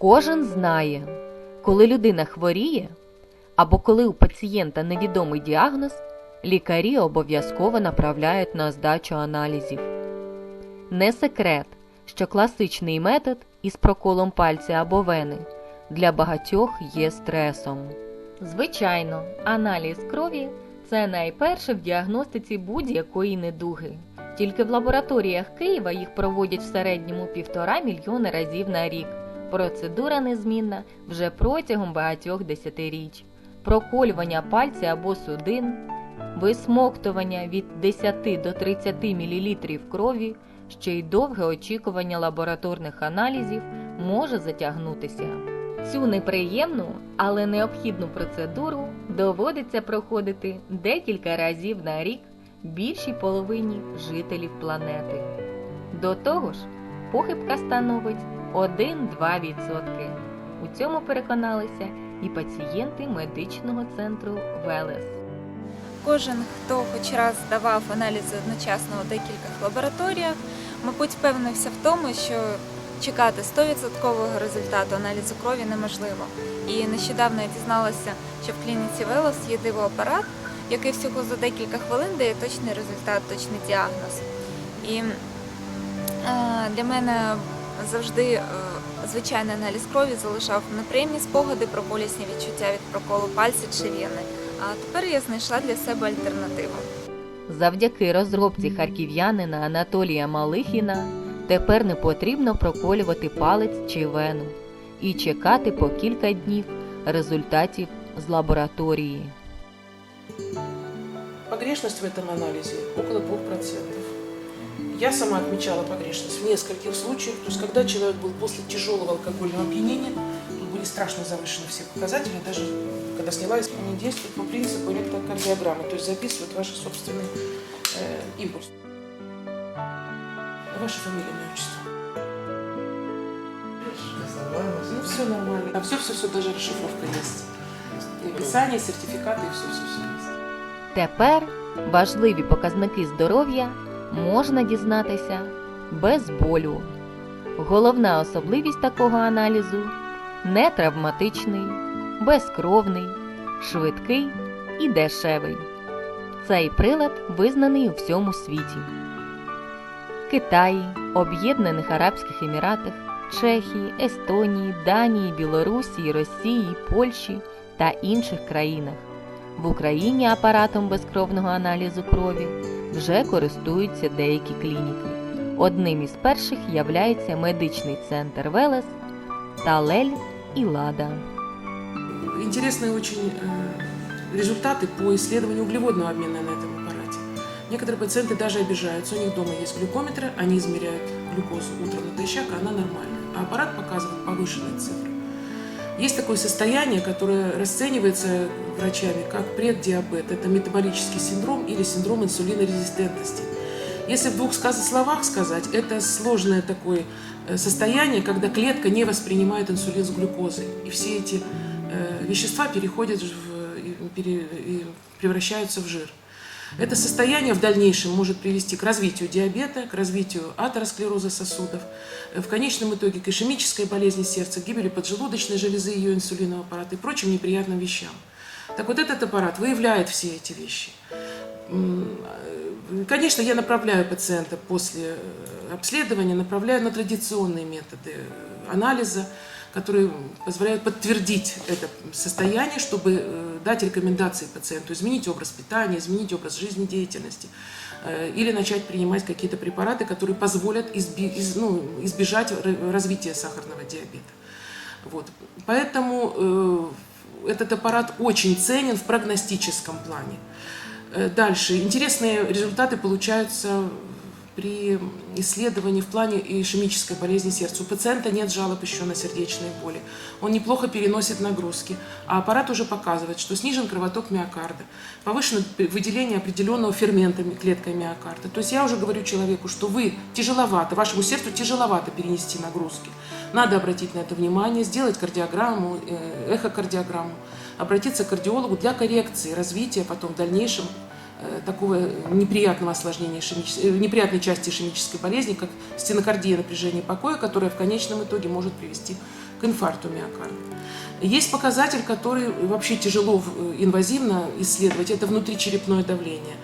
Кожен знає, коли людина хворіє або коли у пацієнта невідомий діагноз, лікарі обов'язково направляють на здачу аналізів. Не секрет, що класичний метод із проколом пальця або вени для багатьох є стресом. Звичайно, аналіз крові це найперше в діагностиці будь-якої недуги. Тільки в лабораторіях Києва їх проводять в середньому півтора мільйони разів на рік. Процедура незмінна вже протягом багатьох десятиріч. Проколювання пальця або судин, висмоктування від 10 до 30 мл крові, ще й довге очікування лабораторних аналізів може затягнутися. Цю неприємну, але необхідну процедуру доводиться проходити декілька разів на рік більшій половині жителів планети. До того ж, похибка становить 1-2%. У цьому переконалися і пацієнти медичного центру Велес. Кожен, хто хоч раз здавав аналізи одночасно у декількох лабораторіях, мабуть, впевнився в тому, що чекати 100% результату аналізу крові неможливо. І нещодавно я дізналася, що в клініці Велос є дивоапарат, який всього за декілька хвилин дає точний результат, точний діагноз. І е, для мене завжди е, звичайний аналіз крові залишав неприємні спогади про болісні відчуття від проколу пальця чи вени. А тепер я знайшла для себе альтернативу. Завдяки розробці харків'янина Анатолія Малихіна тепер не потрібно проколювати палець чи вену і чекати по кілька днів результатів з лабораторії. Погрешность в этом анализе около 2%. Я сама отмечала погрешность в нескольких случаях. То есть, когда человек был после тяжелого алкогольного опьянения, тут были страшно завышены все показатели, даже когда снялась, они действуют по принципу электрокардиограммы, то есть записывают ваши собственные э, импульсы. Ваша фамилия, имя, отчество. Ну, все нормально. А все-все-все, даже расшифровка есть. Описание, сертификаты, и все-все-все есть. Тепер важливі показники здоров'я можна дізнатися без болю. Головна особливість такого аналізу не травматичний, безкровний, швидкий і дешевий. Цей прилад визнаний у всьому світі. Китаї, Об'єднаних Арабських Еміратах, Чехії, Естонії, Данії, Білорусі, Росії, Польщі та інших країнах. В Україні апаратом безкровного аналізу крові вже користуються деякі клініки. Одним із перших являється медичний центр Велес та Лель і Лада. Интересные очень э, результаты по исследованию углеводного обмена на этом аппарате. Некоторые пациенты даже обижаются, у них дома есть глюкометры, они измеряют глюкозу утром натощак, а она нормальная. А аппарат показывает повышенные цифры. Есть такое состояние, которое расценивается врачами как преддиабет. Это метаболический синдром или синдром инсулинорезистентности. Если в двух словах сказать, это сложное такое э, состояние, когда клетка не воспринимает инсулин с глюкозой. И все эти э, вещества переходят в, превращаются в жир. Это состояние в дальнейшем может привести к развитию диабета, к развитию атеросклероза сосудов, э, в конечном итоге к ишемической болезни сердца, гибели поджелудочной железы, ее инсулинового аппарата и прочим неприятным вещам. Так вот этот аппарат выявляет все эти вещи. Э, Конечно, я направляю пациента после э, обследования, направляю на традиционные методы анализа, которые позволяют подтвердить это состояние, чтобы э, дать рекомендации пациенту, изменить образ питания, изменить образ жизнедеятельности э, или начать принимать какие-то препараты, которые позволят ну, избежать развития сахарного диабета. Вот. Поэтому э, этот аппарат очень ценен в прогностическом плане. Дальше. Интересные результаты получаются при исследовании в плане ишемической болезни сердца. У пациента нет жалоб еще на сердечные боли. Он неплохо переносит нагрузки. А аппарат уже показывает, что снижен кровоток миокарда, повышено выделение определенного фермента клеткой миокарда. То есть я уже говорю человеку, что вы тяжеловато, вашему сердцу тяжеловато перенести нагрузки. Надо обратить на это внимание, сделать кардиограмму, э, эхокардиограмму, обратиться к кардиологу для коррекции развития потом в дальнейшем такого неприятного осложнения, э, неприятной части ишемической болезни, как стенокардия напряжения покоя, которая в конечном итоге может привести к инфаркту миокарда. Есть показатель, который вообще тяжело в- инвазивно исследовать, это внутричерепное давление.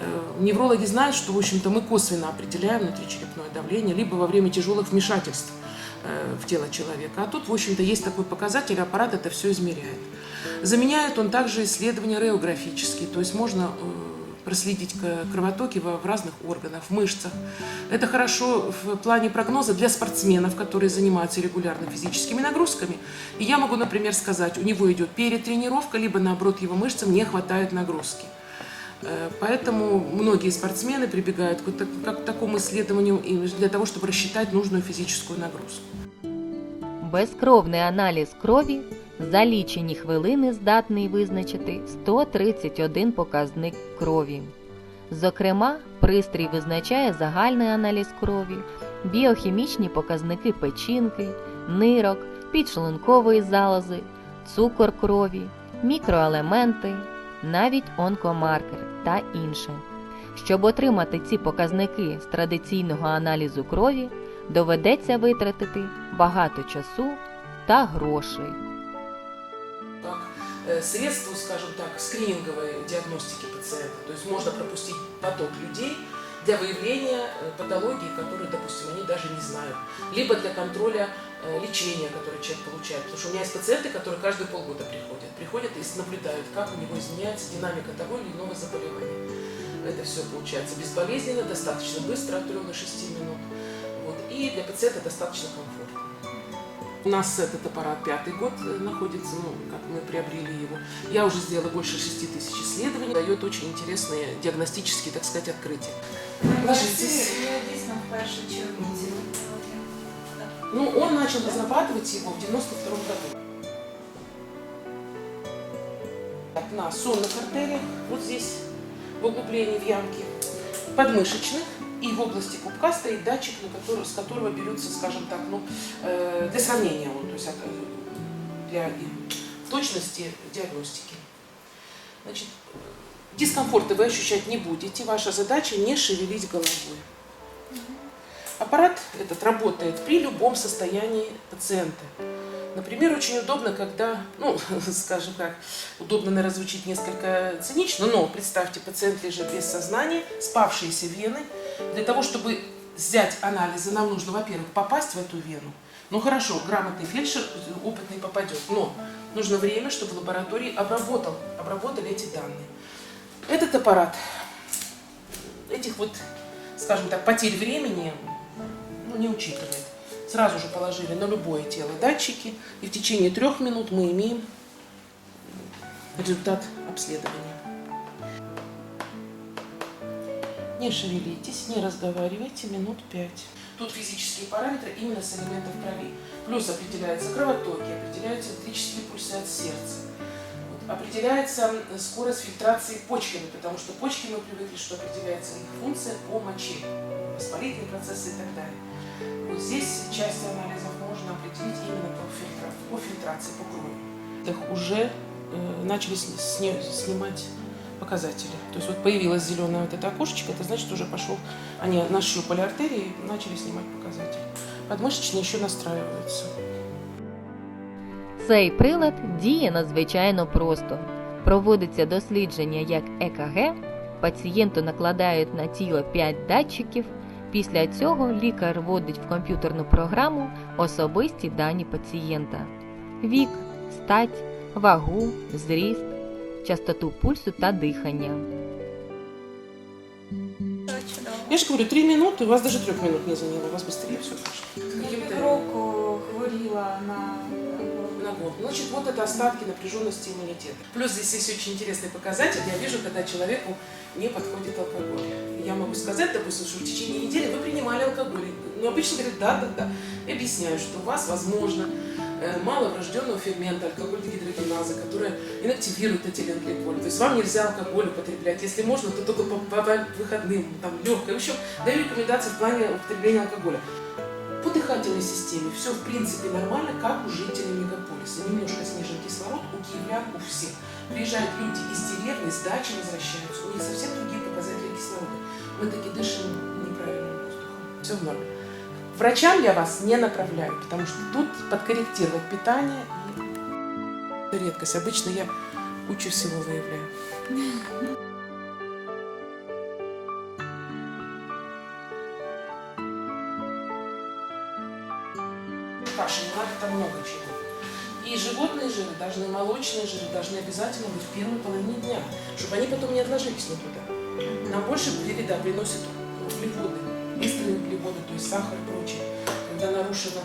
Э, Неврологи знают, что, в общем-то, мы косвенно определяем внутричерепное давление, либо во время тяжелых вмешательств э, в тело человека. А тут, в общем-то, есть такой показатель, аппарат это все измеряет. Заменяет он также исследования реографические, то есть можно э, проследить кровотоки во- в разных органах, в мышцах. Это хорошо в плане прогноза для спортсменов, которые занимаются регулярно физическими нагрузками. И я могу, например, сказать, у него идет перетренировка, либо наоборот его мышцам не хватает нагрузки. Э, Поэтому многие спортсмены прибегают к, такому исследованию для того, чтобы рассчитать нужную физическую нагрузку. Безкровний аналіз крові за лічені хвилини здатний визначити 131 показник крові. Зокрема, пристрій визначає загальний аналіз крові, біохімічні показники печінки, нирок, підшлункової залози, цукор крові, мікроелементи, навіть онкомаркер та інше. Щоб отримати ці показники з традиційного аналізу крові, доведеться витратити багато часу та грошей. Э, средство, скажем так, скрининговой диагностики пациента. То есть можно пропустить поток людей для выявления э, патологии, которые, допустим, они даже не знают. Либо для контроля э, лечения, которое человек получает. Потому что у меня есть пациенты, которые каждые полгода приходят. Приходят и наблюдают, как у него изменяется динамика того или иного заболевания. Это все получается безболезненно, достаточно быстро, от 3 до 6 минут. Вот. И для пациента достаточно комфортно. У нас этот аппарат пятый год э, находится, ну, как мы приобрели его. Я уже сделала больше 6 тысяч исследований, дает очень интересные диагностические, так сказать, открытия. Ложитесь. Ну, он начал разрабатывать его в 92 году. На сонных артериях, вот здесь, в углублении в ямке, подмышечных, и в области пупка стоит датчик, на который, с которого берется, скажем так, ну, э, для сравнения, он, то есть э, для точности диагностики. Значит, дискомфорта вы ощущать не будете, ваша задача не шевелить головой. Аппарат этот работает при любом состоянии пациента. Например, очень удобно, когда, ну, скажем как, удобно, наверное, звучит несколько цинично, но представьте, пациент лежит без сознания, спавшиеся вены. Для того, чтобы взять анализы, нам нужно, во-первых, попасть в эту вену. Ну хорошо, грамотный фельдшер, опытный попадет, но нужно время, чтобы лаборатории обработал, обработали эти данные. Этот аппарат, этих вот, скажем так, потерь времени ну, не учитывает. Сразу же положили на любое тело датчики, и в течение трех минут мы имеем результат обследования. Не шевелитесь, не разговаривайте минут пять. Тут физические параметры именно с элементов крови. Плюс определяются кровотоки, определяются электрические пульсы от сердца. Вот. Определяется скорость фильтрации почками, потому что почки мы привыкли, что определяется их функция по моче, воспалительные процессы и так далее. Вот здесь часть анализов можно определить именно по, фильтра- по фильтрации, по крови. Их уже э, начали сни- снимать показатели. То есть вот появилось зеленое вот это окошечко, это значит уже пошел, они нащупали артерии и начали снимать показатели. Подмышечные еще настраиваются. Цей прилад діє надзвичайно просто. Проводиться дослідження як ЕКГ, пацієнту накладають на тіло 5 датчиків. Після цього лікар вводить в комп'ютерну програму особисті дані пацієнта: вік, стать, вагу, зріст, частоту пульсу та дихання. Я же говорю, три минуты, у вас даже трех минут не заняло, у вас быстрее все прошло. Каким-то- півроку хворіла на на год. Значит, вот это остатки напряженности иммунитета. Плюс здесь есть очень интересный показатель. Я вижу, когда человеку не подходит алкоголь. Я могу сказать, допустим, что в течение недели вы принимали алкоголь. Ну, обычно говорят, да, да, да. И объясняю, что у вас, возможно, э, мало врожденного фермента алкоголь-дегидрогеназа, которая инактивирует этиленгликоль. То есть вам нельзя алкоголь употреблять. Если можно, то только по, по выходным, там, легкое. В общем, даю рекомендации в плане употребления алкоголя. По дыхательной системе все в принципе нормально, как у жителей мегаполиса. Немножко снижен кислород у киевлян, у всех. Приезжают люди из деревни, с дачи возвращаются. У них совсем другие показатели кислорода. Мы таки дышим неправильным воздухом. Все в норме. Врачам я вас не направляю, потому что тут подкорректировать питание и редкость. Обычно я кучу всего выявляю. Каши не надо, там много чего. И животные жиры должны, молочные жиры должны обязательно быть в первой половине дня, чтобы они потом не отложились никуда. Нам больше вреда приносят углеводы, быстрые углеводы, то есть сахар и прочее. Когда нарушены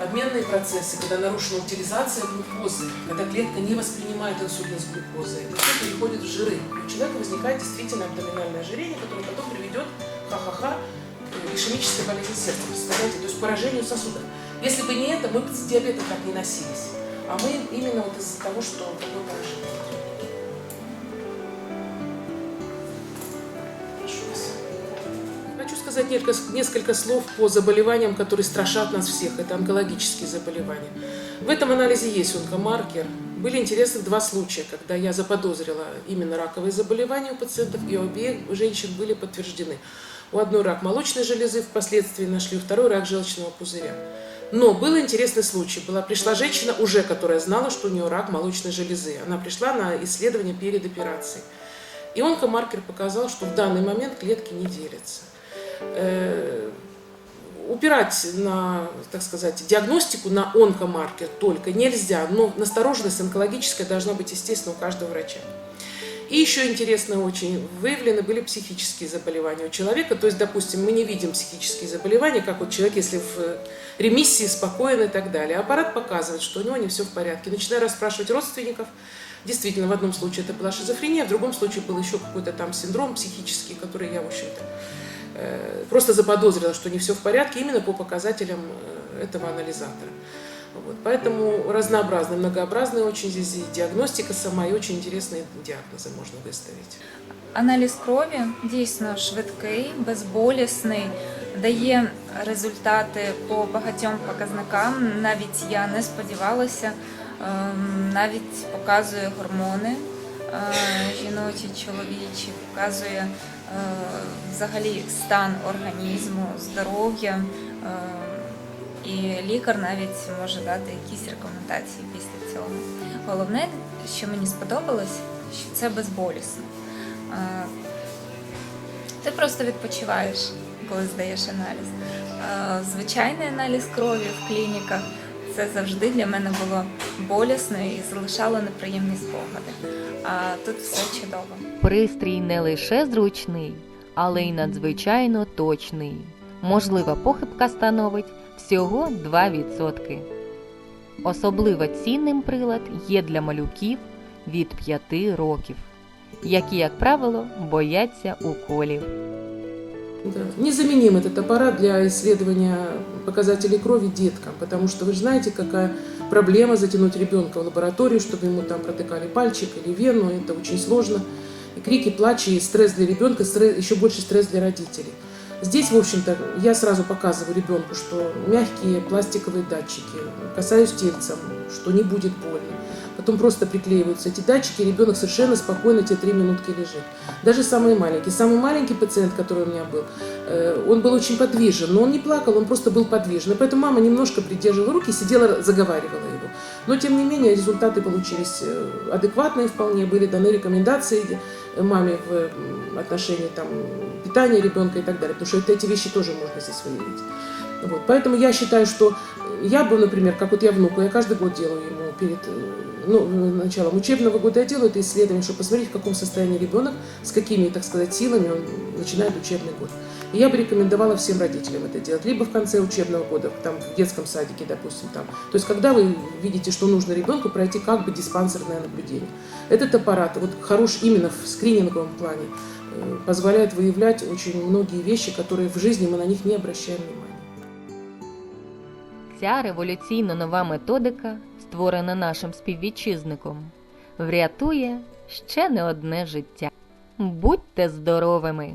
обменные процессы, когда нарушена утилизация глюкозы, когда клетка не воспринимает инсулин с глюкозой, это все переходит в жиры. И у человека возникает действительно абдоминальное ожирение, которое потом приведет, ха-ха-ха, к ишемической болезни сердца, представляете, то есть поражению сосуда. Если бы не это, мы бы с диабетом так не носились. А мы именно вот из-за того, что такое поражение. Сказать несколько, слов по заболеваниям, которые страшат нас всех. Это онкологические заболевания. В этом анализе есть онкомаркер. Были интересны два случая, когда я заподозрила именно раковые заболевания у пациентов, и обе женщин были подтверждены. У одной рак молочной железы впоследствии нашли, второй рак желчного пузыря. Но был интересный случай. Была, пришла женщина уже, которая знала, что у нее рак молочной железы. Она пришла на исследование перед операцией. И онкомаркер показал, что в данный момент клетки не делятся. Э, упирать на, так сказать, диагностику на онкомаркер только нельзя, но настороженность онкологическая должна быть, естественно, у каждого врача. И еще интересно очень, выявлены были психические заболевания у человека. То есть, допустим, мы не видим психические заболевания, как вот человек, если в ремиссии, спокоен и так далее. Аппарат показывает, что у него не все в порядке. Начинаю расспрашивать родственников. Действительно, в одном случае это была шизофрения, в другом случае был еще какой-то там синдром психический, который я, в общем-то, просто заподозрила, что не все в порядке именно по показателям э, этого анализатора. Вот. Поэтому разнообразный, многообразный очень здесь и диагностика сама, и очень интересные диагнозы можно выставить. Аналіз крові дійсно швидкий, безболісний, дає результати по багатьом показникам. Навіть я не сподівалася, ем, навіть показує гормони е, жіночі, чоловічі, показує е, взагалі стан організму, здоров'я. е, І лікар навіть може дати якісь рекомендації після цього. Головне, що мені сподобалось, що це безболісно. Ти просто відпочиваєш, коли здаєш аналіз. Звичайний аналіз крові в клініках це завжди для мене було болісно і залишало неприємні спогади. А тут все чудово. Пристрій не лише зручний, але й надзвичайно точний. Можлива похибка становить всього 2%. Особливо цінним прилад є для малюків від 5 років, які, як правило, бояться уколів. Да. Незаменим этот аппарат для исследования показателей крови деткам, потому что вы же знаете, какая проблема затянуть ребенка в лабораторию, чтобы ему там протыкали пальчик или вену, это очень сложно. И крики, плачи, и стресс для ребенка, стресс, еще больше стресс для родителей. Здесь, в общем-то, я сразу показываю ребенку, что мягкие пластиковые датчики, касаюсь тельцем, что не будет больно. Потом просто приклеиваются эти датчики, и ребенок совершенно спокойно те три минутки лежит. Даже самый маленький. Самый маленький пациент, который у меня был, э, он был очень подвижен, но он не плакал, он просто был подвижен. И поэтому мама немножко придерживала руки, сидела, заговаривала его. Но, тем не менее, результаты получились э, адекватные вполне, были даны рекомендации э, маме в отношении там, питания ребенка и так далее, потому что это, эти вещи тоже можно здесь выявить. Вот. Поэтому я считаю, что я бы, например, как вот я внуку, я каждый год делаю ему перед ну, началом учебного года, я делаю это исследование, чтобы посмотреть, в каком состоянии ребенок, с какими, так сказать, силами он начинает учебный год. И я бы рекомендовала всем родителям это делать, либо в конце учебного года, там, в детском садике, допустим, там. То есть, когда вы видите, что нужно ребенку пройти как бы диспансерное наблюдение. Этот аппарат, вот хорош именно в скрининговом плане, э, позволяет выявлять очень многие вещи, которые в жизни мы на них не обращаем внимания. Ця революційно нова методика, створена нашим співвітчизником, врятує ще не одне життя. Будьте здоровими!